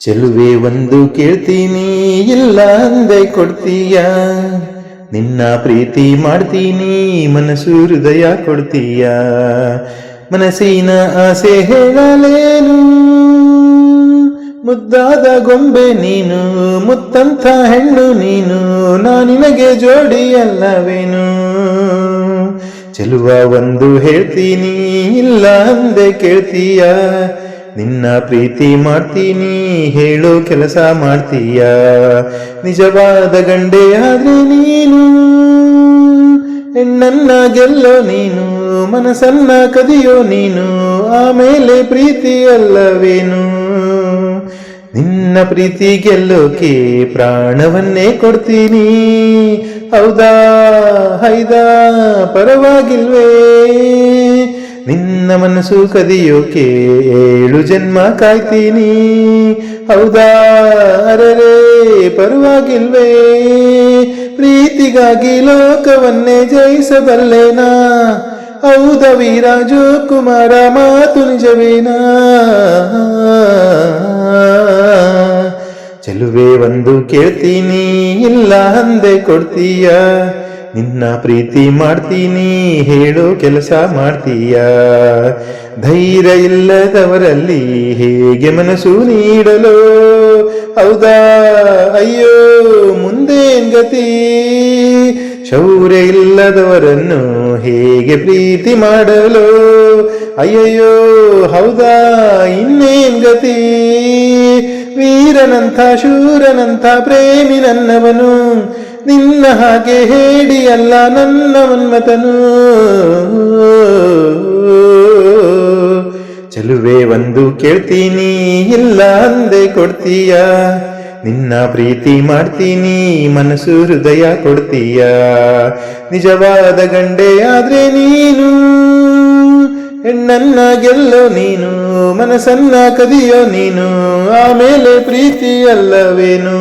ಚೆಲುವೆ ಒಂದು ಕೇಳ್ತೀನಿ ಇಲ್ಲ ಅಂದೆ ಕೊಡ್ತೀಯ? ನಿನ್ನ ಪ್ರೀತಿ ಮಾಡ್ತೀನಿ, ಮನಸ್ಸು ಹೃದಯ ಕೊಡ್ತೀಯ? ಮನಸ್ಸಿನ ಆಸೆ ಹೇಳಲೇನು? ಮುದ್ದಾದ ಗೊಂಬೆ ನೀನು, ಮುತ್ತಂಥ ಹೆಣ್ಣು ನೀನು, ನಾ ನಿನಗೆ ಜೋಡಿ ಅಲ್ಲವೇನು? ಚೆಲುವ ಒಂದು ಹೇಳ್ತೀನಿ, ಇಲ್ಲ ಅಂದೆ ಕೇಳ್ತೀಯ? ನಿನ್ನ ಪ್ರೀತಿ ಮಾಡ್ತೀನಿ, ಹೇಳು ಕೆಲಸ ಮಾಡ್ತೀಯ. ನಿಜವಾದ ಗಂಡೆ ಆದ್ರೆ ನೀನು, ಹೆಣ್ಣನ್ನ ಗೆಲ್ಲೋ ನೀನು, ಮನಸ್ಸನ್ನ ಕದಿಯೋ ನೀನು, ಆಮೇಲೆ ಪ್ರೀತಿ ಅಲ್ಲವೇನು? ನಿನ್ನ ಪ್ರೀತಿ ಗೆಲ್ಲೋಕೆ ಪ್ರಾಣವನ್ನೇ ಕೊಡ್ತೀನಿ. ಹೌದಾ, ಹೈದಾ, ಪರವಾಗಿಲ್ವೇ? ನಿನ್ನ ಮನಸ್ಸು ಕದಿಯೋಕೆ ಏಳು ಜನ್ಮ ಕಾಯ್ತೀನಿ. ಹೌದಾ ಪರವಾಗಿಲ್ವೇ. ಪ್ರೀತಿಗಾಗಿ ಲೋಕವನ್ನೇ ಜಯಿಸಬಲ್ಲೇನಾ? ಹೌದ ವೀರಾಜು ಕುಮಾರ, ಮಾತು ನಿಜವೇನಾ? ಚೆಲುವೆ ಒಂದು ಕೇಳ್ತೀನಿ, ಇಲ್ಲ ಅಂದೆ ಕೊಡ್ತೀಯ? ನಿನ್ನ ಪ್ರೀತಿ ಮಾಡ್ತೀನಿ, ಹೇಳೋ ಕೆಲಸ ಮಾಡ್ತೀಯ. ಧೈರ್ಯ ಇಲ್ಲದವರಲ್ಲಿ ಹೇಗೆ ಮನಸ್ಸು ನೀಡಲು? ಹೌದಾ? ಅಯ್ಯೋ, ಮುಂದೇನ್ ಗತಿ? ಶೌರ್ಯ ಇಲ್ಲದವರನ್ನು ಹೇಗೆ ಪ್ರೀತಿ ಮಾಡಲು? ಅಯ್ಯಯ್ಯೋ, ಹೌದಾ? ಇನ್ನೇನ್ ಗತಿ? ವೀರನಂಥ, ಶೂರನಂಥ, ಪ್ರೇಮಿ ನನ್ನವನು. ನಿನ್ನ ಹಾಗೆ ಹೇಳಿ ಅಲ್ಲ ನನ್ನ ಮನ್ಮತನು ಚೆಲುವೆ ಒಂದು ಕೇಳ್ತೀನಿ, ಇಲ್ಲ ಅಂದೆ ಕೊಡ್ತೀಯ. ನಿನ್ನ ಪ್ರೀತಿ ಮಾಡ್ತೀನಿ, ಮನಸ್ಸು ಹೃದಯ ಕೊಡ್ತೀಯ. ನಿಜವಾದ ಗಂಡೆ ಆದ್ರೆ ನೀನು. ಹೆಣ್ಣನ್ನ ಗೆಲ್ಲೋ ನೀನು ಮನಸ್ಸನ್ನ ಕದಿಯೋ ನೀನು ಆಮೇಲೆ ಪ್ರೀತಿ ಅಲ್ಲವೇನು